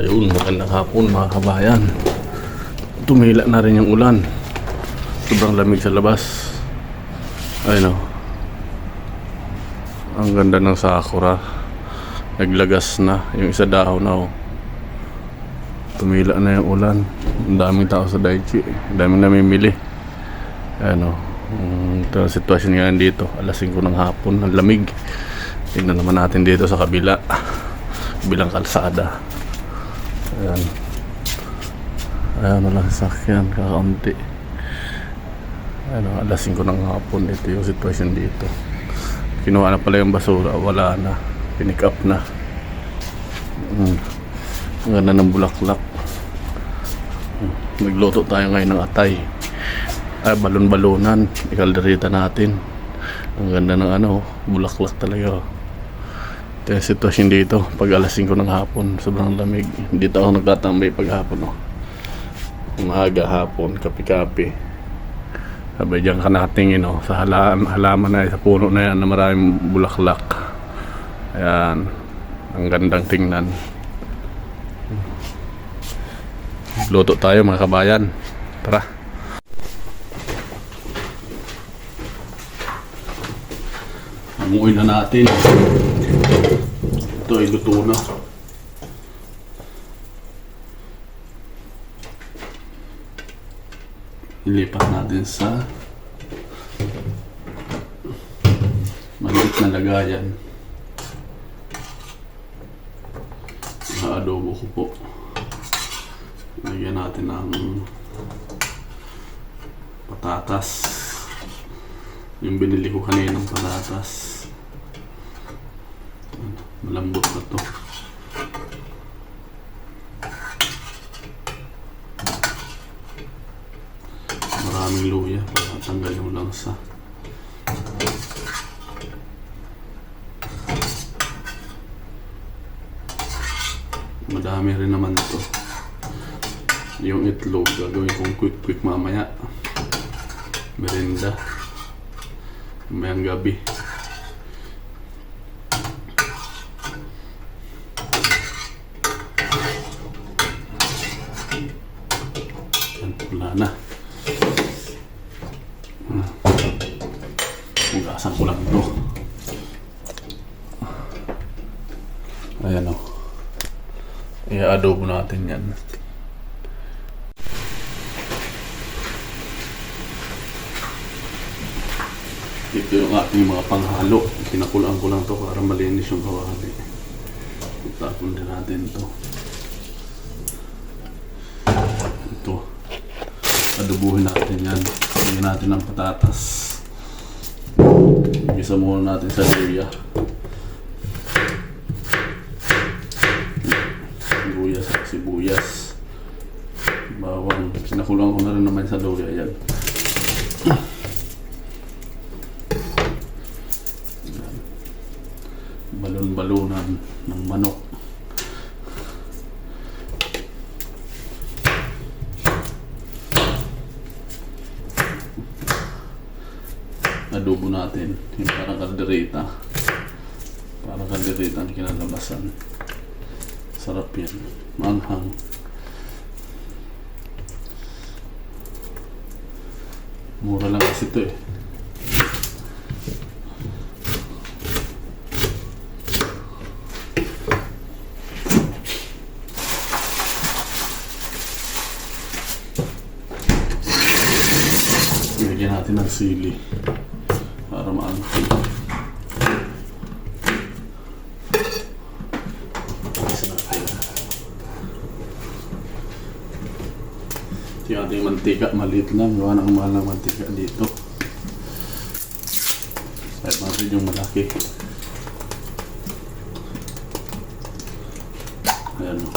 Ayun, magandang hapon mga kabayan. Tumila na rin yung ulan. Sobrang lamig sa labas. Ayun o. Ang ganda ng sakura. Naglagas na. Yung isa dahon na o. Tumila na yung ulan. Ang daming tao sa Daichi. Ang daming namimili. Ayun o. Ang ito ang sitwasyon ngayon dito. Alas 5 ng hapon. Ang lamig. Tingnan naman natin dito sa kabila. Bilang kalsada. Ayan. Ayan na lang sakyan, kakaunti. Ano, alas 5 ng hapon, ito yung sitwasyon dito. Kinuha na pala yung basura, wala na. Pinick up na. Mm. Ang ganda ng bulaklak. Mm. Nagluto tayo ngayon ng atay. Ay, balon-balonan. Ikalderita natin. Ang ganda ng ano, bulaklak talaga. Ito yung sitwasyon dito pag alas 5 ng hapon, sobrang lamig. Dito ako nagtatambay pag hapon. Oh. Umaga, hapon, kapi-kapi. Sabay dyan ka nakatingin oh, sa halaman, halaman na sa puno na yan na maraming bulaklak. Ayan, ang gandang tingnan. Luto tayo mga kabayan. Tara. Amuin na natin. Ito ay luto na. Ilipat natin sa maliit na lagayan. Sa adobo ko po. Lagyan natin ng patatas. Yung binili ko kaninang patatas. Malambot na to. Maraming luya para tanggal yung langsa. Madami rin naman to. Yung itlog gagawin kong quick quick mamaya. Merinda. Mamayang gabi. Yan, wala na. Hugasan ko lang ito. Ayan o. I-adobo natin yan. Ito yung ating mga panghalo. Kinakulaan ko lang to para malinis yung kawali. Tapon din natin to. Ito. Adobuhin natin yan. Lagyan natin ng patatas. Isa muna natin sa luya. Sibuyas at sibuyas. Bawang. Kinakulang ko na rin naman sa luya yan. Balon-balonan ng manok. Adobo natin. Yung parang kaldereta. Parang kaldereta ang kinalabasan. Sarap yan. Manghang mura lang kasi ito eh. Lagyan natin ng sili para natin. Ito yung ating mantika, maliit lang. Gawa ng mahal ng mantika dito. Kahit natin yung malaki. Ayan o.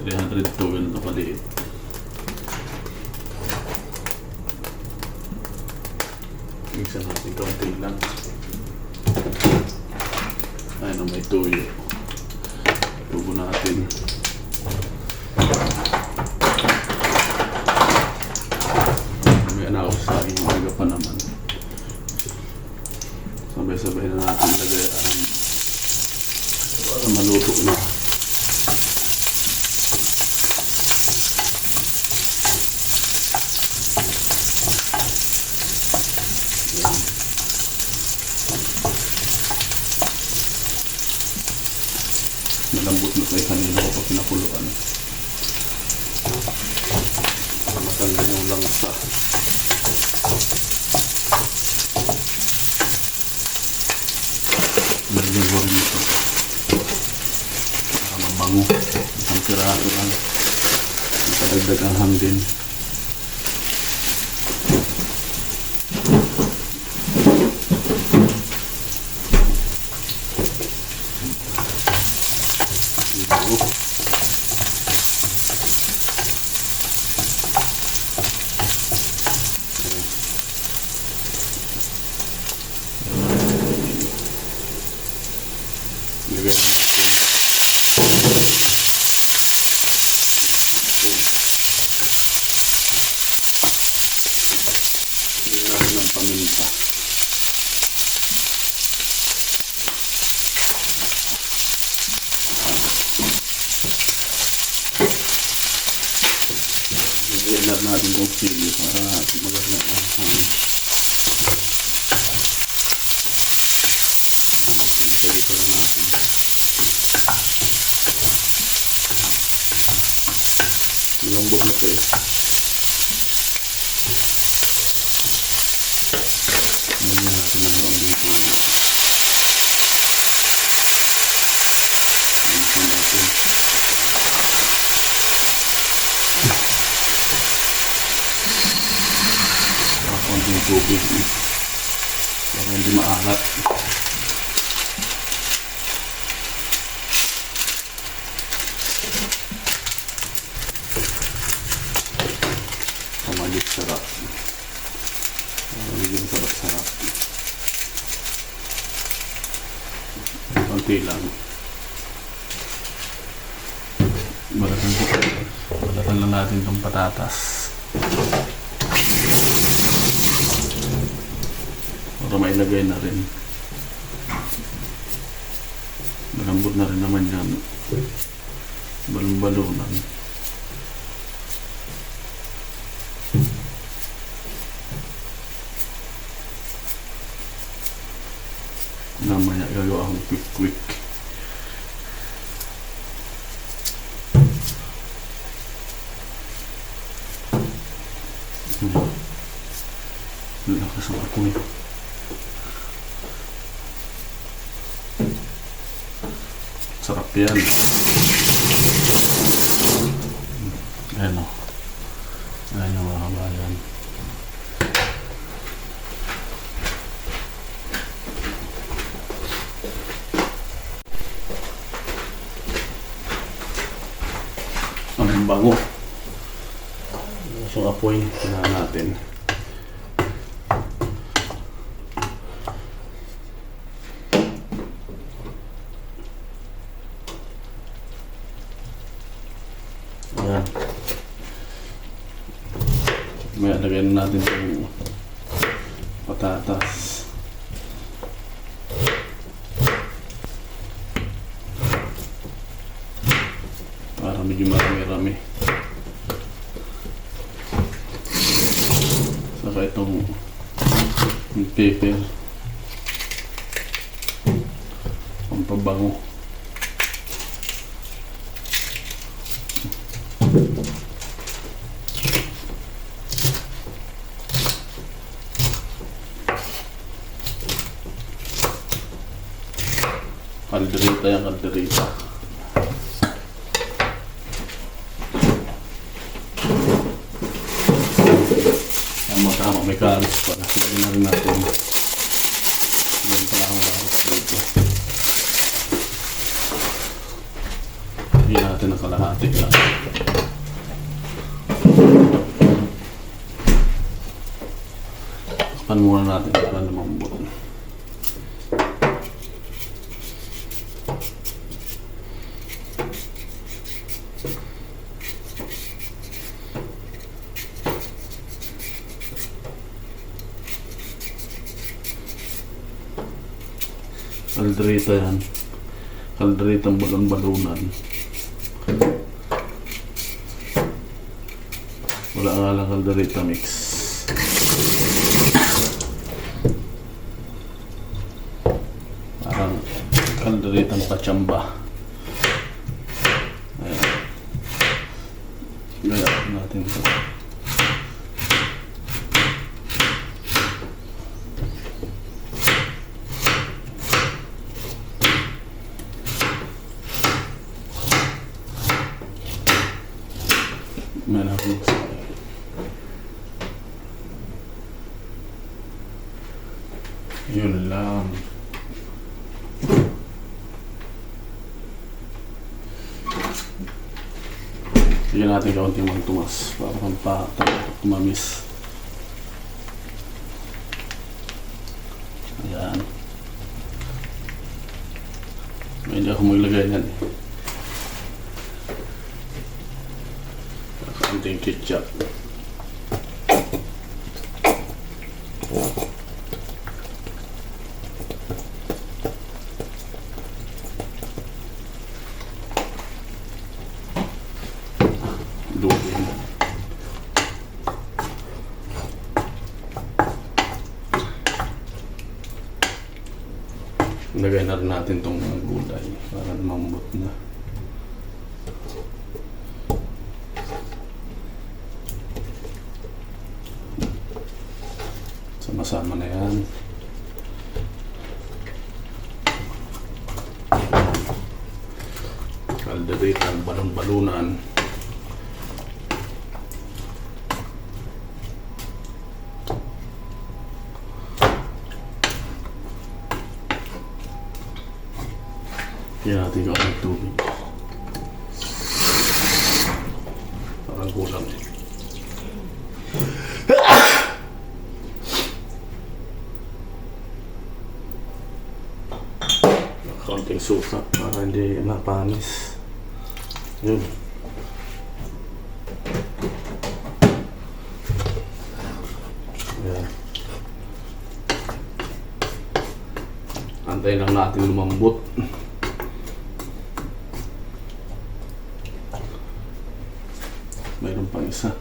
302 yun ito kaliit. Kaunti lang. Ayun, may tuyo. Tubo natin. May anak sa aking umaga pa naman. Sabay-sabay na natin lagay ang para maluto na. Kaya kanina ko pa pinakuluan. Para matanggal yung langsa. Nalagyan ko rin ito. Para mabango. Isang piraso lang. Ipadagdag ang hangin. Ito. Ilagay natin. Ilagay natin ng paminta. Ilagay natin ng sili para maganda ang hangin. Ilagay pa lang natin. Malambot na po eh. Lagyan natin ng konting tubig. Lagyan natin. Saka konting tubig eh. Para hindi maalat. Kamalit sarap. Magiging sarap-sarap. Konti lang. Balatan, balatan lang natin itong patatas. Para mailagay na rin. Malambot na rin naman yan. Balong-balunan. Namanya gagawa akong quick-quick. Hmm. Lakas ang apoy. Sarap yan. Ayan o. Ayan o mga kabayan. Ang bango. So apoy, kailangan natin. Ayan. May lagyan na natin itong patatas. Para medyo marami-rami. Saka itong pepper. Ang pabango. Kalderita yan, kalderita. Tama-tama, may karos pala. Lagyan na rin natin. Lagyan pala ang karos dito. Lagyan natin ang kalahati lang. Takpan muna natin para lumambot. Kalderita yan. Kalderitang balon-balunan. Wala nga lang kalderita mix. Parang kalderitang pachamba. natin ito. May nakakita sa akin. Yun lang. Bigyan natin kaunting mga tumas para kang pa tumamis. Ayan. Medyo ako maglagay yan. Kaunting ketchup. Lutin. Lagay na rin natin itong gulay para lumambot na. Sama-sama na yan. Kalderita, balon-balunan. Yan natin ko ang tubig. Parang kulang eh. Kaunting suka para hindi mapanis. Yun. Yan. Antayin lang natin lumambot. Mayroon pang isa.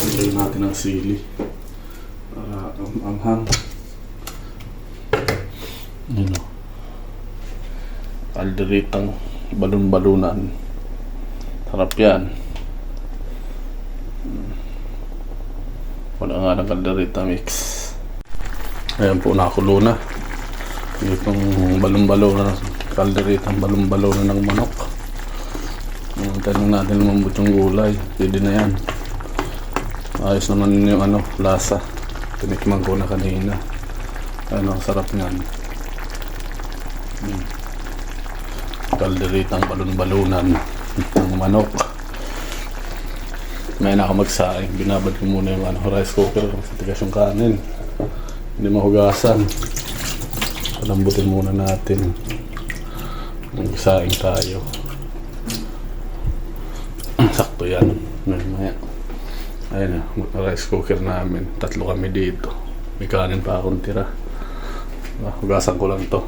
Lagyan natin ang sili. Para am amhang. Yun o. Kalderitang balon-balunan. Sarap yan. Wala nga ng kalderita mix. Ayan po, nakulo na. Itong balon-balon na kalderitang balon-balon na ng manok. Tanong natin lumambot yung gulay. Pwede na yan. Ayos naman yung ano, lasa. Tinikman ko na kanina. Ano, ang sarap niyan. Hmm. Kalderitang balon-balunan ng manok. Ngayon ako magsaing. Binabad ko muna yung ano, rice cooker sa tigas yung kanin. Hindi mahugasan. Palambutin muna natin. Magsaing tayo. Sakto yan. Maya. Ayun na, rice cooker namin. Tatlo kami dito. May kanin pa akong tira. Ah, Hugasan ko lang to.